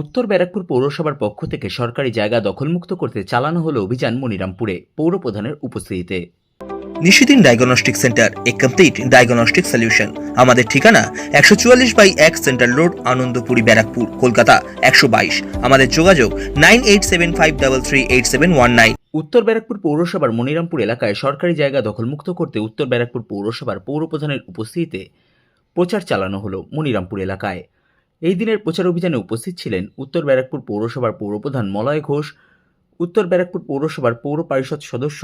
উত্তর ব্যারাকপুর পৌরসভার পক্ষ থেকে সরকারি জায়গা দখলমুক্ত করতে চালানো হলো অভিযান মনিরামপুরে পৌর প্রধানের উপস্থিতিতে। নিশিদিন ডায়াগনস্টিক সেন্টার এ কমপ্লিট ডায়াগনস্টিক সলিউশন আমাদের ঠিকানা একশো চুয়াল্লিশ বাই এক সেন্ট্রাল রোড আনন্দপুরি ব্যারাকপুর কলকাতা একশো বাইশ। আমাদের যোগাযোগ nine eight seven five double three eight seven one nine. উত্তর ব্যারাকপুর পৌরসভার মনিরামপুর এলাকায় সরকারি জায়গা দখলমুক্ত করতে উত্তর ব্যারাকপুর পৌরসভার পৌর প্রধানের উপস্থিতিতে প্রচার চালানো হলো মনিরামপুর এলাকায়। এই দিনের প্রচার অভিযানে উপস্থিত ছিলেন উত্তর ব্যারাকপুর পৌরসভার পৌরপ্রধান মলয় ঘোষ, উত্তর ব্যারাকপুর পৌরসভার পৌর পরিষদ সদস্য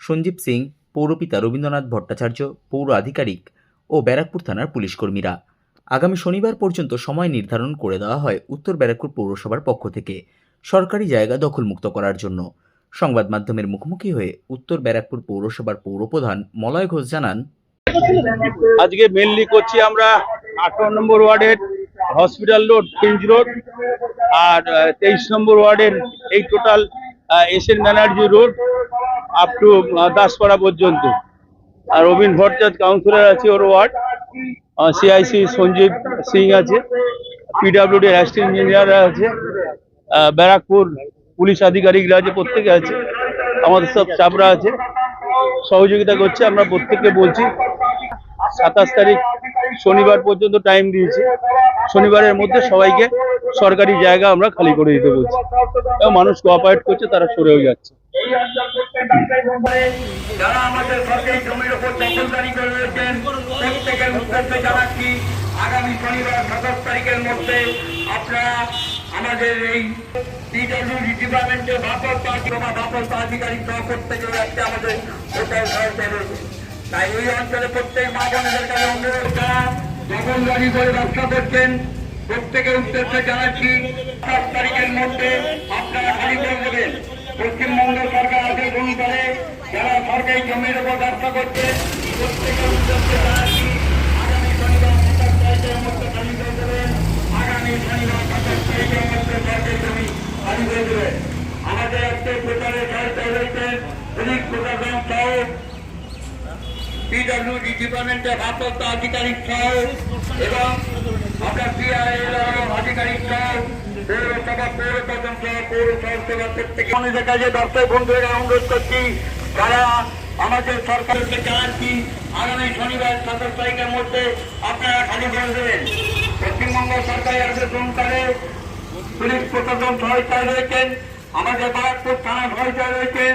সঞ্জীব সিং, পৌরপিতা রবীন্দ্রনাথ ভট্টাচার্য, পৌর আধিকারিক ও ব্যারাকপুর থানার পুলিশ কর্মীরা। আগামী শনিবার পর্যন্ত সময় নির্ধারণ করে দেওয়া হয় উত্তর ব্যারাকপুর পৌরসভার পক্ষ থেকে সরকারি জায়গা দখলমুক্ত করার জন্য। সংবাদ মাধ্যমের মুখোমুখি হয়ে উত্তর ব্যারাকপুর পৌরসভার পৌরপ্রধান মলয় ঘোষ জানান, আজকে মেনলি করছি আমরা আঠারো নম্বর ওয়ার্ডের হসপিটাল রোড, ফিঞ্জ রোড আর তেইশ নম্বর ওয়ার্ডের এই total S N Banerjee road up to Daspara পর্যন্ত। আর রবীন ভট্টাচার্য কাউন্সিলর আছে ওর ওয়ার্ড। সিআইসি সঞ্জীব সিং আছে পিডাব্লিউডি অ্যাসিস্ট্যান্ট ইঞ্জিনিয়ার আছে ব্যারাকপুর পুলিশ আধিকারিকরা আছে, প্রত্যেকে আছে। আমাদের সব চাপরা আছে। সহযোগিতা করছে, আমরা প্রত্যেককে বলছি। সাতাশ তারিখ শনিবার পর্যন্ত টাইম দিয়েছি। শনিবারের মধ্যে সবাইকে সরকারি জায়গা আমরা খালি করে দিতে বলছি। মানুষ কোঅপারেট করছে, তারা সরেও যাচ্ছে। আমাদের আগামী শনিবার তারিখের মধ্যে আমাদের এই পিডব্লিউডি ডিপার্টমেন্টের ভারপ্রাপ্ত বা ভারপ্রাপ্ত আধিকারিক সহ প্রত্যেকের একটা আমাদের হোটেল সহায়তা তাই ওই অঞ্চলে প্রত্যেক মা অনুরোধ যারা দখলদারি করে ব্যবসা করছেন, প্রত্যেকের উদ্দেশ্যে জানাচ্ছি, সাত তারিখের মধ্যে আপনারা খালি করে দেবেন। পশ্চিমবঙ্গ সরকার আদেশ অনুসারে যারা সরকারি জমির উপর ব্যবসা করছে, প্রত্যেকের উদ্দেশ্যে জানাচ্ছি, আগামী শনিবার সাতাশ তারিখের মধ্যে খালি করে দেবেন। আগামী শনিবার সাতাশ তারিখের মধ্যে সরকারি জমি খালি করে দেবেন। আমাদের আজকে প্রচারে সহায়তা রয়েছে পুলিশ প্রশাসন সহ পিডব্লিউডি ডিপার্টমেন্টের ভারপ্রাপ্ত আধিকারিক সহ এবং আধিকারিক সহ আমাদের শনিবার তারিখের মধ্যে পশ্চিমবঙ্গ পুলিশ প্রশাসন সহায়তায় রয়েছেন, আমাদের বারাকপুর থানা সহায়তায় রয়েছেন